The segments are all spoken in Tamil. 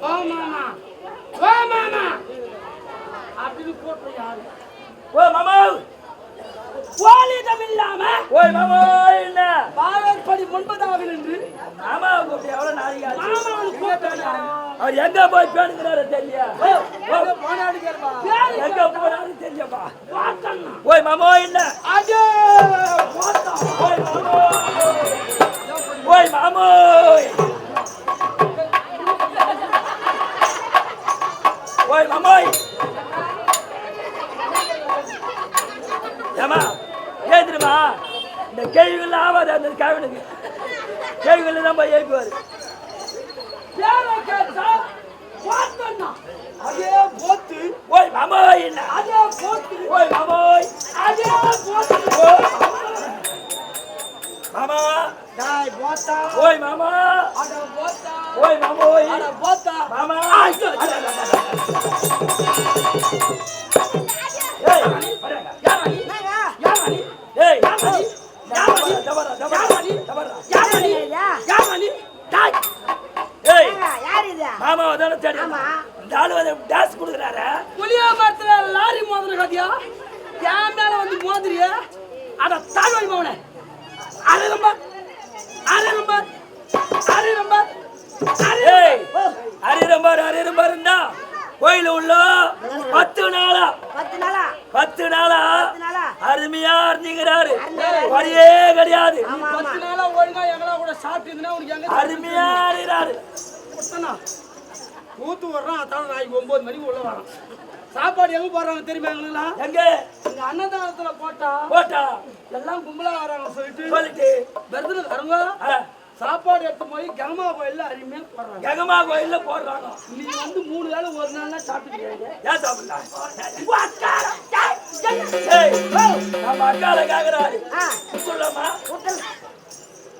ஓ மாமா. ஓ மாமா. அப்படின்னு போட்டு யாரு ஓ மாமா. போலிடம் இல்லாம ஓய் மாமா என்ன? பாவேற்படி ஒன்பதாவது என்று மாமா கூப்பிட்டு எவ்வளவு நாளைக்கு ஆச்சு? மாமாவுக்கு போட்டு அவர் எங்க போய் பேணுங்கிறாரு தெரியல எங்க போனாரு தெரியப்பா ஓய் மாமா என்ன? அடே ஓய் மாமாய் ஏமா ஏன் தெரியுமா இந்த கேள்விகள் ஆகாது அந்த கேவனுக்கு கேள்விகள் தான் போய் பார்த்தண்ணா அதே போத்து ஓய் மாமா என்ன அதே போத்து ஓய் மாமாய் அதே போத்து மாமா ஓய் மாமா ஓய் மாமோய் அட போத்தா மாமா மாமாவை தானே தேடி. இந்த ஆளு வந்து டான்ஸ் கொடுக்குறாரு. புளிய மரத்துல லாரி மோதிர கத்தியா என் மேல வந்து மோதிரிய? அட தாழ்வாடி மவனே. கோயில் உள்ள பத்து நாளா? பத்து நாளா? பத்து நாளா? அருமையா இருந்தீங்கிறாரு வழியே கிடையாது. எங்க அருமையா கொடுத்தனா ஊத்து வர்றான் அதான் நாளைக்கு ஒன்பது மணிக்கு உள்ள வரான். சாப்பாடு எங்க போடுறாங்க தெரியுமா எங்க? இங்க அன்னதானத்துல போட்டா போட்டா? எல்லாம் கும்பலா வராங்க சொல்லிட்டு சொல்லிட்டு. விருதுல வருங்க. சாப்பாடு எடுத்து போய் கங்கமா கோயில்ல அருமையா போடுறாங்க. கங்கமா கோயில்ல போடுறாங்க. நீங்க வந்து மூணு வேளை ஒரு நாள்னா சாப்பிட்டுக்கிறீங்க ஏன் சாப்பிடலாம் நம்ம அக்கால கேக்குறாரு சொல்லலாமா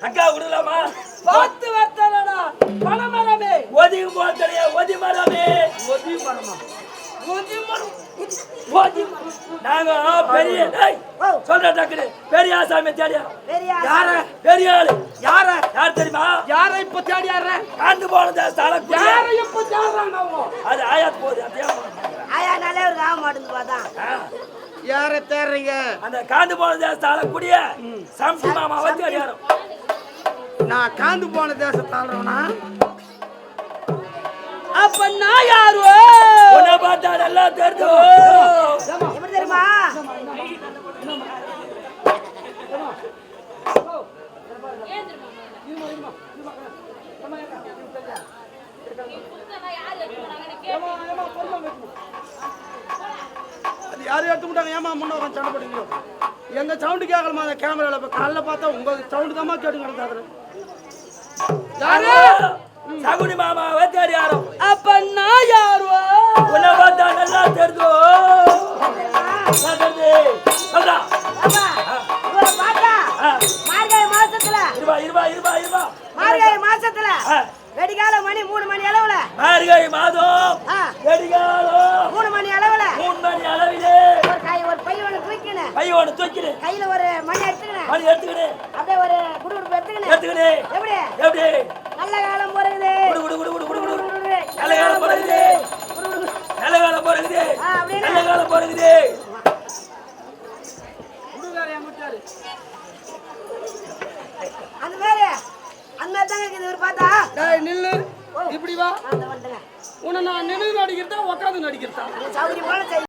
அக்கா விடலாமா பார்த்து வரத்தானடா பணமரமே ஒதுங்கி போத்தலையா ஒதி மரமே ஒதி மரமா நாங்க பெரிய சொல்ற டக்குனு பெரிய ஆசாமி தேடியா? பெரிய யார பெரிய ஆளு? யார? யார் தெரியுமா? யார இப்ப தேடி யார காண்டு போனத தலை யார இப்ப தேடுறாங்க அது ஆயாத் போகுது. ஆயா நாளே ஒரு ஆக மாட்டேங்குது பார்த்தா யார தேடுறீங்க? அந்த காண்டு போன தேசத்தால கூடிய சம்சி மாமாவை தேடியாரும் நான் காந்து போன தேசத்தாளவனா அப்ப நான் யாரு? உன்னை பார்த்தா நல்லா தெரிஞ்சு எப்படி தெரியுமா அது யாரும் எடுத்து விட்டாங்க ஏமா முன்ன உட்காந்து சண்டை போடுங்க எங்க சவுண்டு கேட்கலாமா அந்த கேமரால இப்ப காலைல பார்த்தா உங்க சவுண்டு தாமா கேட்டு கிடந்தாரு யாரு சகுனி மாமாவை தேடியாரும் அப்ப நான் யாரு உன்னை பார்த்தா நல்லா தெரிஞ்சு. சொல்றா. அப்பா இவரை பார்த்தா ஆ, மார்கழி மாசத்துல. இருபா இருபா இருபா இருபா மார்கழி மாசத்துல வெடிகால மணி மூணு மணி அளவுல. மார்கழி மாதம். வெடிகாலம். மூணு மணி அளவுல. மூணு மணி அளவிலே. ஒரு கை ஒரு பை ஒன்று தூக்கினேன் பையோட தூக்கிடு கையில ஒரு மணி எடுத்துக்கினேன் மணி எடுத்துக்கிடு அப்படியே ஒரு குடுகுடுப்பு எடுத்துக்கினேன் எடுத்துக்கிடு எப்படி? எப்படி? முட்டாரு அந்த மாதிரி அந்த மாதிரி தாங்க இருக்குது இவர் பார்த்தா. டேய் நில்லு. இப்படி வா. உன்னை நான் நின்று நடிக்கிறதா உட்காந்து நடிக்கிறதா? சௌகரியமான